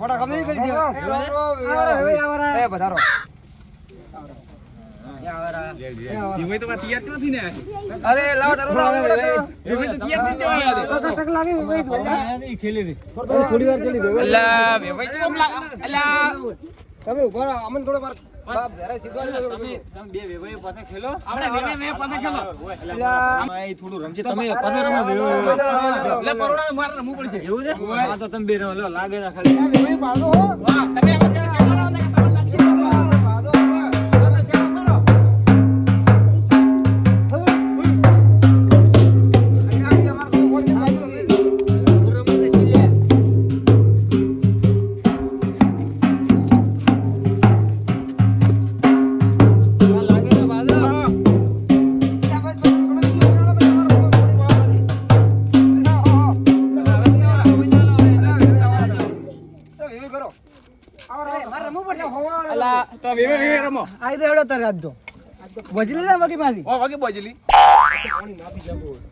ફટા ગમે કરી દો. એ વધારો. અરે લાવો તારો લાવો, લાવો, લાવો. થોડી વાર ખેલી દો. તમે ઊભા રહો, અમને થોડો વાર લાગે ના શીખવાડી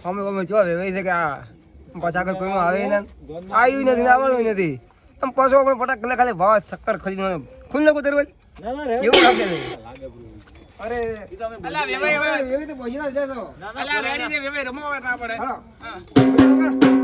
અમે અમે જો વેવાઈ છે કે આ પાછા આગળ આવે ને આવ્યું નથી ને આવવાનું નથી. આમ પાછો આપણે ફટાક કલાક ખાલી ભાવ શક્કર ખરીદવાનો ખુલ્લે કોઈ તરવાય ના ના એવું લાગે અરે અલા, વેવાઈ, વેવાઈ. વેવાઈ તો પહોંચી જતો અલા, રેડી છે, વેવાઈ, રમો ના પડે. હાલો.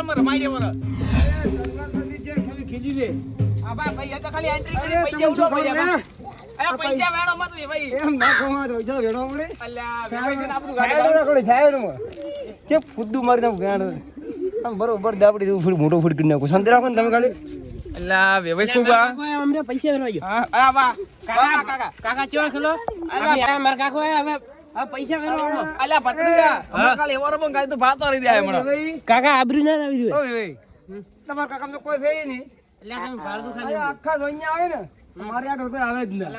તરવારમાં રમાઈ. આ બા, ભાઈ, આ તો ખાલી entry કરી, પૈસા ઉઠો, ભાઈ, આ પૈસા વેણો મત, વેવાઈ. એમ ના કમાવા તો જો સાઈડ કે ફુદ્દુ મારી આમ બરોબર દાબડી દેવું મોટો કરી નાખું. તમે ખાલી. ખૂબ અમને પૈસા આ બા, કાકા. કાકા. ચેવા ખેલો. અલા, મારા કાકો હવે હવે પૈસા વેરવા અલા, ભત્રીજા, હમણાં એવો રમો ને તો ભાતો રહી જાય હમણાં. કાકા આબરૂ ના આવી ઓ ભાઈ તમારા કાકા તો કોઈ થઈ નહીં. એટલે તમે ભાડું અરે આખા આવે ને. મારે આગળ કોઈ આવે જ ના.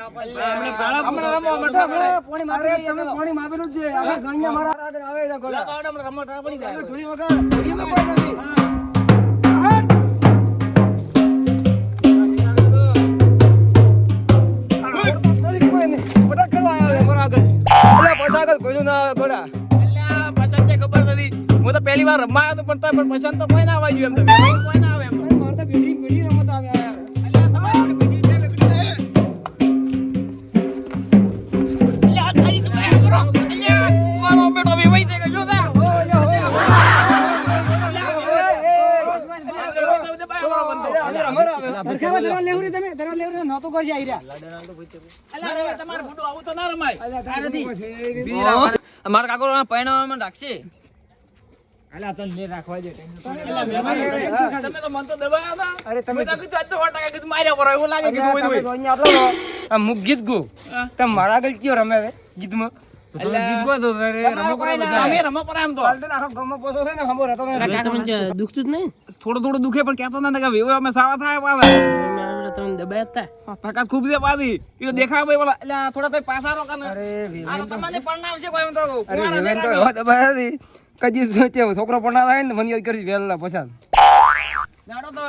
હમણાં રમો, મઠો પડે. અરે તમે પાણી માપેલું જ છે હવે ગણ્યા મારા આગળ આવે છે ગોળા. તો હમણાં રમો, ઠા પડી જાય. થોડી વગર થોડી કોઈ નથી. આગળ કોઈનું ના આવે ગોળા. અલ્યા, પસંદ છે ખબર નથી હું તો પહેલી વાર રમવા આવ્યો તો પણ તો પણ પસંદ તો કોઈ ના આવવા જોઈએ એમ તો કોઈ ના અલ્યા, હવે તમારે બુડું આવું તો ના રમાય. મારા કાકો પૈણામાં રાખશે. તમે તો મન તો દબાયા હતા. અરે તમે તો કીધું આજ તો સો કીધું માર્યા પર એવું લાગે કીધું હોય તો હોય. અહીંયા આટલો લો. આ મુક ગીત ગો. હા. તમે મારા આગળ કયો રમે હવે ગીતમાં? ગીત ગો તો તમારો કોઈ ના અમે રમો પર આમ તો. આખો પોસો છે ને ખબર હતો ને દુખતું જ નહીં? થોડું થોડું દુખે પણ કેતો ના કે વેવો અમે સાવા થાય તમે દબાયા હતા તાકાત ખૂબ છે પાછી. એ તો દેખાય ભાઈ બોલા એટલે થોડા થઈ પાછા રોકા ને અરે આ તો તમને પણ આવશે કોઈ એમ તો અરે કુંવારા તો. એવા દબાયા હતી કજી સોચે છોકરો પણ ના થાય ને મને યાદ કરી વેલા તો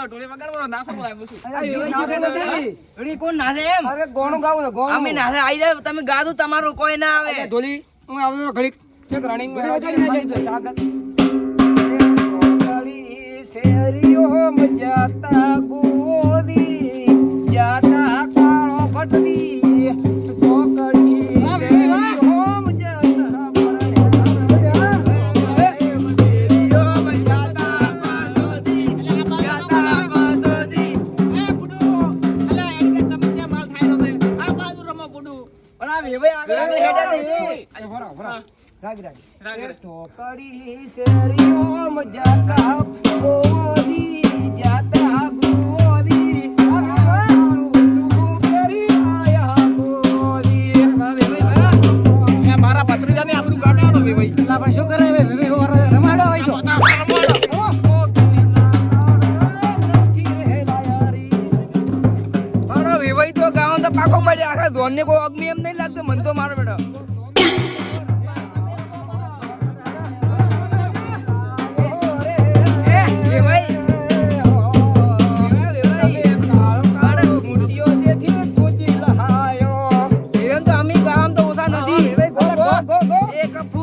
ઢોલી વગાડવાનો નાસો બોલાય બધું કોણ નાસે એમ? અરે ગોણું ગાવું ગોણું. અમે નાસે આવી જાય તમે ગાધું તમારું કોઈ ના આવે. ઢોલી હું આવતો ઘડીક. એક રનિંગ શેરીઓ મજાતા ગોરી રાગ તો કડી શેરી તો. પાકો મજા આખા ધોન ને કોઈ અગ્નિ એમ નહીં લાગતો. મને તો મારો બેટા. એક ફૂદુ રે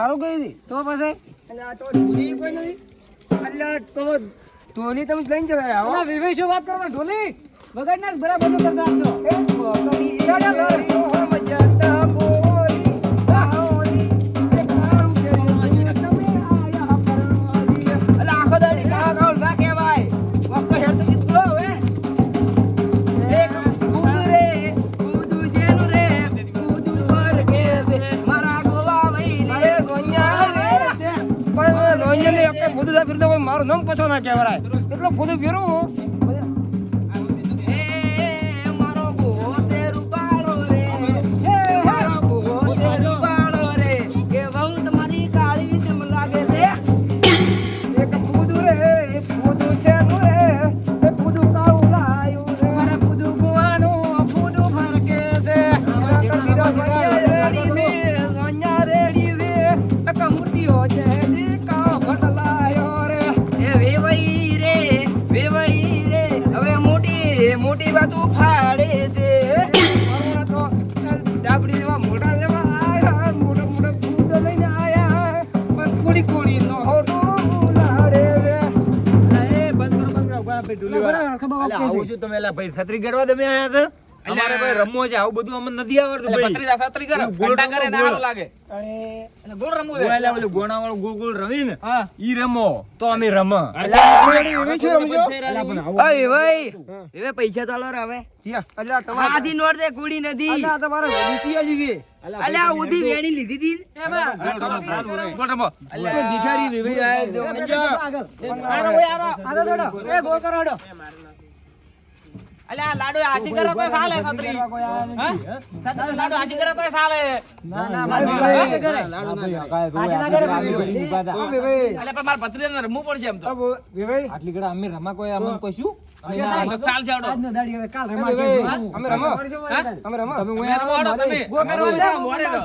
સારું ગઈ હતી તો પછી? અને આ તો ઢોલી કોઈ નથી. એટલે તો ઢોલી તમે લઈને જવાય આવો વિવેશ વાત કરવા? ઢોલી? બરાબરનું કરતા આપજો ફૂદુ દા કોઈ મારું નામ પછો ના કહેવાય. એટલો ખુદ ફેરું મોટી મોટી ફાડે છે. ડાબડી મોટા લેવા આયા. મોટા મોટા લઈને આયા. પણ કુડી કુડી નો હોટો લાડે રે આવું છું તમે એલા ભાઈ છત્રી કરવા તમે આયા હતા? અમારે ભાઈ રમવો છે આવું બધું અમને નથી આવડતું ભાઈ. પત્રી સાતરી કરે. ગોટા કરે ને સારું લાગે. અને ગોળ. રમવો છે. એટલે ઓલું ગોણા ગોણાવાળું ગોળ ગોળ રમી ને હા. ઈ રમો તો અમે રમ. એવી છે રમજો અરે ભાઈ એવે પૈસા ચાલો રે હવે. જીયા અલ્યા તમારા આધી નોટ દે ગુડી નથી અલ્યા તમારે આલી દે અલ્યા ઉધી વેણી લીધી હતી ભિખારી વિવેક આયા થોડો એ ગોળ કરો. હેડો અલ્યા લાડુ આશી કરો તો ચાલે છત્રી હા? લાડુ આશી કરો તો ચાલે ના ના મારી કરે આશી ના કરે વિવેક ઓ વિવેક અલ્યા પણ મારા ભત્રીજાને રમવું પડશે એમ તો વિવેક આટલી ઘડા અમે રમા કોઈ અમને કોઈ શું તો ચાલશે હેડો. અમે રમો અમે રમો તમે રમો હેડો તમે. મોરે રહો.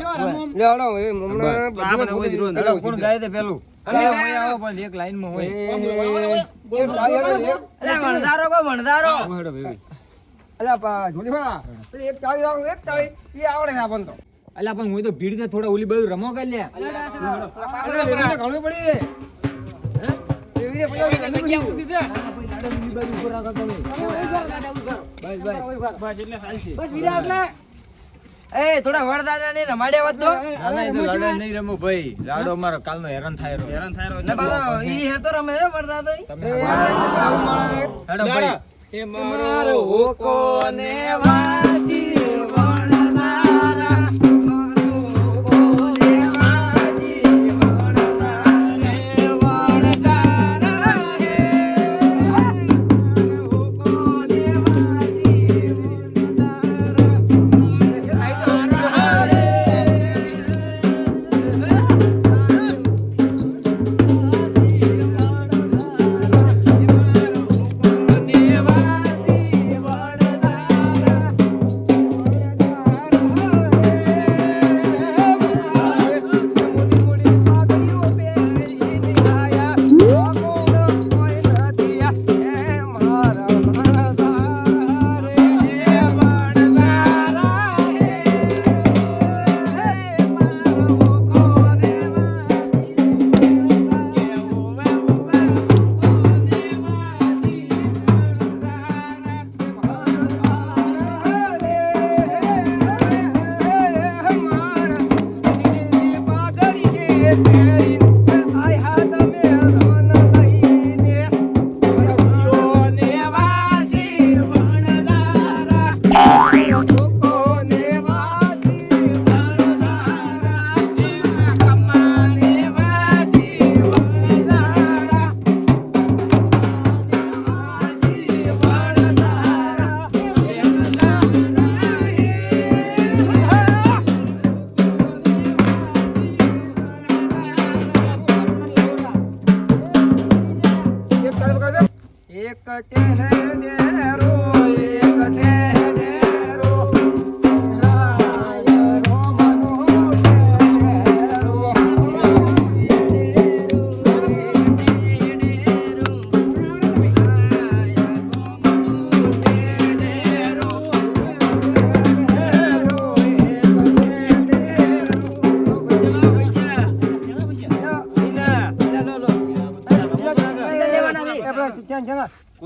લે હડો એ હમણાં બધું ભૂલી રહ્યો એલા કોણ ગાય તે પેલું અમે અમે આવો પણ એક લાઈનમાં હોય એક ભાઈ હેડો એક અલ્યા વણધારો કો વણધારો હેડો બેબી અલ્યા એક એક એ આવડે તો પણ હું તો ભીડ ને થોડા ઓલી બધું રમો કરી લે ઘણું પડી એ થોડા ને રમાડ્યા તો લાડો નહીં રમો ભાઈ લાડો અમારો કાલનો હેરાન થાય હેરાન થાય ને પાછો ઈ હે તો રમે છે તમે હેડો ભાઈ મારો કોને વાજી. વણધારા,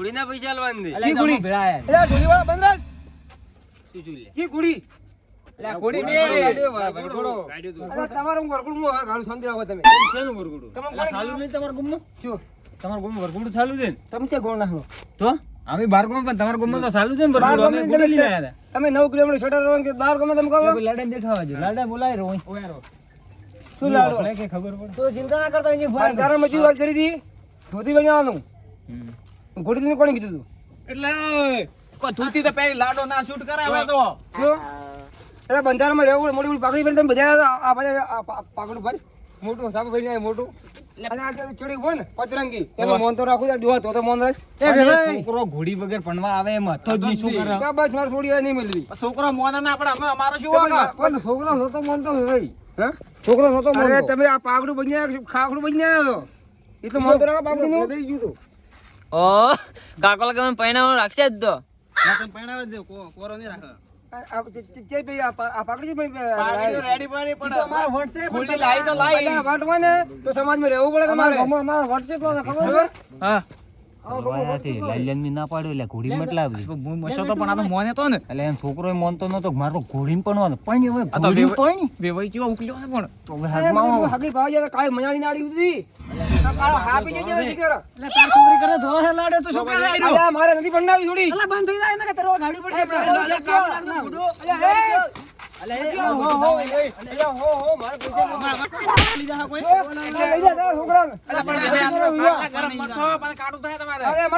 કુડીના પૈસા આલવાના કી ગોળી ભેળા આયા. એલા ઢોલીવાળા બંધ રાખ. શું જોઈ લે? કી ગોળી તમારું વરગુડું હવે ઘણું શાંતિ આવો તમે. શેનું વરગુડું તમે અલા, ચાલુ નહીં તમારા ગામમાં? શું તમારા ગુમ વરગુડું ચાલુ છે તમે ક્યાં ગોળ નાખો? તો? અમે બાર ગોમ પણ તમારા ગોમ તો ચાલુ છે ને બાર વરઘોડું? અમે ગમે ગોળી તમે આયા હતા. તમે નવ કિલોમીટર શટર રોન કે બાર ગમે તમે કહો એટલે લાડા દેખાવા જો. લાડા બોલાય રો ઓય રો શું લાડો? કે ખબર પડે. તો ચિંતા ના કરતા અહીંયા ફાર કારણ મજૂરી વાત કરી દી ધોતી બનાવવાનું હમ. ઘોડી લઈને કોણે કીધું તું? એટલે કોઈ ધૂતી તો પહેરી લાડો ના શૂટ કરાવે તો. એટલે બંધારામાં રહેવું મોટી મોટી પાકડી ભરીને તમે બધા આ- બધા પાકડું ભરી. મોટું સાપ મોટું. હોય ને પચરંગી એનો મોન તો તો તો મોન છોકરો છોકરો મોના ના અમારો શું છોકરો ભાઈ. છોકરો તમે આ પાકડું બની ખાખડું બની આવ્યો એ તો મોનતો રાખો પાકડું નું ગયું તું. ઓ કાકોલા કે મને પૈણાવાનું રાખશે જ તો ના, તમે પરણાવા જ દો, કોરો નહીં રાખે. આ- આ જે- જે- જે ભાઈ આ પા- આ પાકડી છે ભાઈ, પાર્ટીઓ લાય. રેડી પડી ઈ તો અમારો પણ WhatsApp ખોટી પર લાઈ તો લાઈ. અલ્યા, વાટ હોય ને રહેવું પડે તમારે અમારો ખબર હા ના પાડ્યો એટલે ઘોડી મટલા. હું તો પણ આ તો મોને તો ને એટલે એમ છોકરો મોનતો નતો મારો ઘોડી પણ હવે આ તો વેવાઈ- કેવો ઉકલ્યો છે પણ તો હવે. હગી ભાવ કાંઈ મજાની નાડી મારે નથી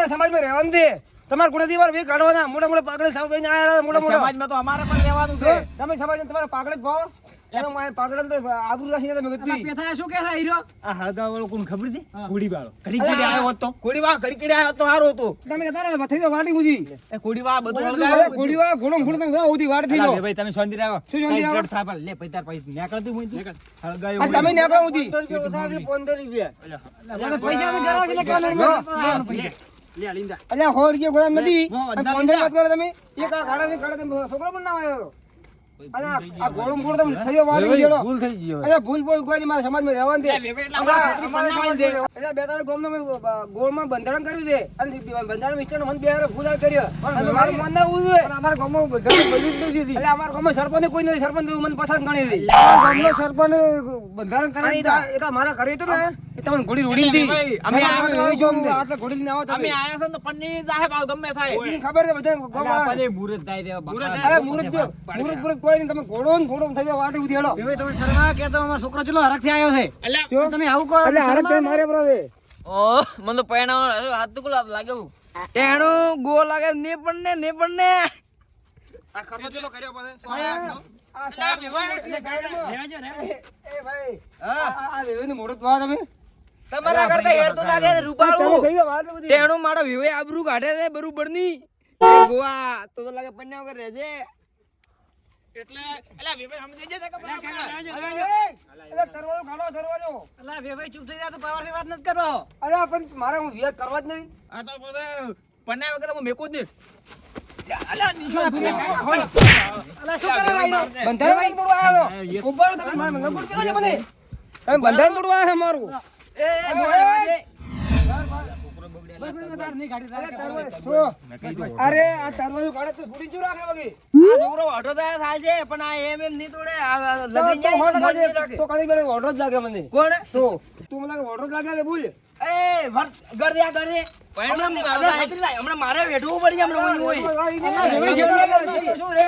સમાજમાં રહેવાનું છે. તમારે ગુણેથી વાર વે કાઢવાના મોટા મોટા પાકડે સાવ મોટા મોટા સમાજમાં તો અમારે પણ રહેવાનું છે. તમે સમાજ તમારા પાકડે જ ભાવ એનો મારે પાકડે તો આબરૂ રાખીને તમે ગતિ આ હળગાવાળો કોણ ખબર છે? ઘોડીવાળો. ઘડીક ઘડી આવ્યો હોત. કોડી ચડ્યા હોત તો સારું હતું. તમે ઉધી. એ કોડી બધું ઘોડો ઘોડો ઉધી થઈ ભાઈ તમે શાંતિ રાખો. શું શાંતિ રાખો? લે પૈસા તો. આ. તમે નેકળો ઉધી. પંદર વાત કરો તમે. એક આ ગાડા ને ગાડા તમે છોકરો પણ ના આવ્યો આ- આ ઘોડો તમે થયો વાળી ગયેલો. ભૂલ થઈ ગઈ હવે. ભૂલ ભૂલ કોઈ મારા સમાજમાં રહેવાનું છે. એ વેવે એટલા અમારા અમારા છોકરી સમાજમાં છે. અલ્યા બે ત્રણ ગામમાં ગોળમાં બંધારણ કર્યું છે અને બંધારણ મિસ્ટર મને બે હારે કર્યો મારું મન ના ઉડ્યું છે. અલ્યા અમારા ગામમાં સરપંચ કોઈ નથી સરપંચ મને પસંદ ગણી હતી સરપંચ બંધારણ કરે મારા ઘરે હતું ને તમને ઘોડી રોડી દીધી ભાઈ, અમે અમે આમે આટલા આટલા ઘોડી લઈને આવો તમે. અમે આયા છે તો પન્ની જાહે ભાવ ગમે થાય. એને ખબર છે બધા અલા, ગામમાં મુરત થાય તેવા બકરા અરે મુરત જો મુરત મુરત કોઈ નહીં તમે ઘોડો ને ઘોડો થઈ જાવ વાટે ઉધી હેડો. અલ્યા તમે આવું કહો એટલે હરખથી મારે બરાબર. ઓ મને તો પૈણા હાથ તો ગુલાબ લાગે હું તેણું ગો લાગે ને પણ ને ને પણ ને. આ ખર્ચો ચલો કર્યો પાછે? આ સાહેબ એ ભાઈ આ આ રેવેનું મોઢું તો આ તમે. તમારા કરતા હેર તો લાગે વાટે બધી તેણું મારો વિવે આબરૂ કાઢે છે બરોબરની ગોવા તો તો લાગે પન્યા વગર રહેજે એટલે અલ્યા વિવે સમજી જશે કે અરે તરવાજો કાઢો તરવાજો અલા વેભાઈ ચૂપ થઈ જા તો પાવરથી વાત ન કરો અરે પણ મારે હું વિવે કરવા જ નહીં. આ તો પોતે પન્યા વગર હું મેકો જ નહીં. અલ્યા નિશો અલા શું કરે બંધારણ તોડવા આવ્યો. ઉપર તમે છે મને? બંધારણ તોડવા આવ્યા મારું અરે આ તરવાજો કાઢે તો છોડી શું રાખે વગી આ છોકરો ઓઢો થાય થાય છે પણ આ એમ એમ નહીં તોડે આ જાય મોઢા મન નહીં લાગે. રાખે તો કદી મને ઓઢો જ લાગે મને કોણ તો તું મને લાગે જ લાગે બોલ એ વર ગર દે ગર દે હમણાં મારે વેઠવું પડી જાય હમણાં ઓય ઓય શું રે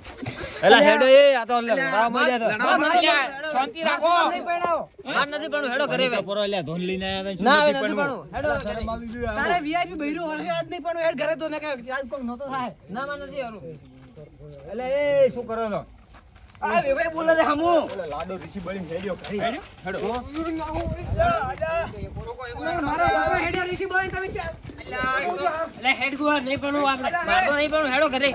અલા, હેડો એ, આ તો મળ્યા. લડાવા લે. શાંતિ રાખો. નહીં પરણાવો. આ નથી પણ હેડો ઘરે પરો લ્યા ધોન લઈને આયા તા ના નથી પણ હેડો તારે VIP બૈરું હશે આજ નહીં પણ હેડ ઘરે તો ને કે આજ કોક નહોતો થાય. ના માં નથી હારું. એટલે એ શું કરો છો? આ વેવાઈ બોલે છે હમુ. લાડો ઋષિ બળી હેડ્યો ખરી હેડો. મારો બાબા હેડ્યો ઋષિ બળી તમે એટલે હેડ ગોવા નહીં પણ આપણે. મારતો નહીં પણ હેડો ઘરે.